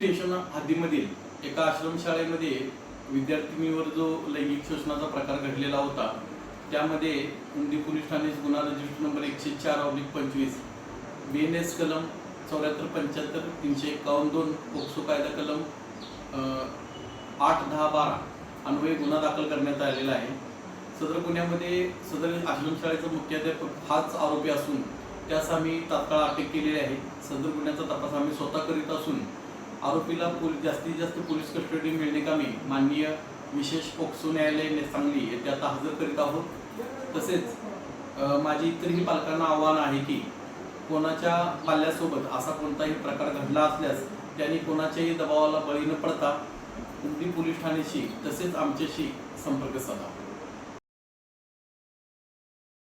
Station हद्दीमधील एका आश्रमशाळेमध्ये विद्यार्थिनीवर जो लैंगिक शोषणाचा प्रकार घडलेला होता त्यामध्ये उंदी पोलीस ठाणे गुन्हा रजिस्टर नंबर एकशे चार ऑब्लिक पंचवीस बी एन एस कलम चौऱ्याहत्तर पंच्याहत्तर तीनशे एकावन्न दोन पोक्सो कायदा कलम आठ दहा बारा अन्वये गुन्हा दाखल करण्यात आलेला आहे. सदर गुन्ह्यामध्ये सदर आश्रमशाळेचा मुख्याध्यापक हाच आरोपी असून त्यास आम्ही तात्काळ अटक केलेली आहे. सदर गुन्ह्याचा तपास आम्ही स्वतः करीत असून आरोपीला पोलीस जास्तीत जास्त पोलीस कस्टडी मिळणे कामी माननीय विशेष पोक्सो न्यायालयाने सांगली येथे आता हजर करीत आहोत. तसेच माझी इतरही पालकांना आव्हान आहे की कोणाच्या पाल्यासोबत असा कोणताही प्रकार घडला असल्यास त्यांनी कोणाच्याही दबावाला बळी न पडता कुंडी पोलीस ठाण्याशी तसेच आमच्याशी संपर्क साधावा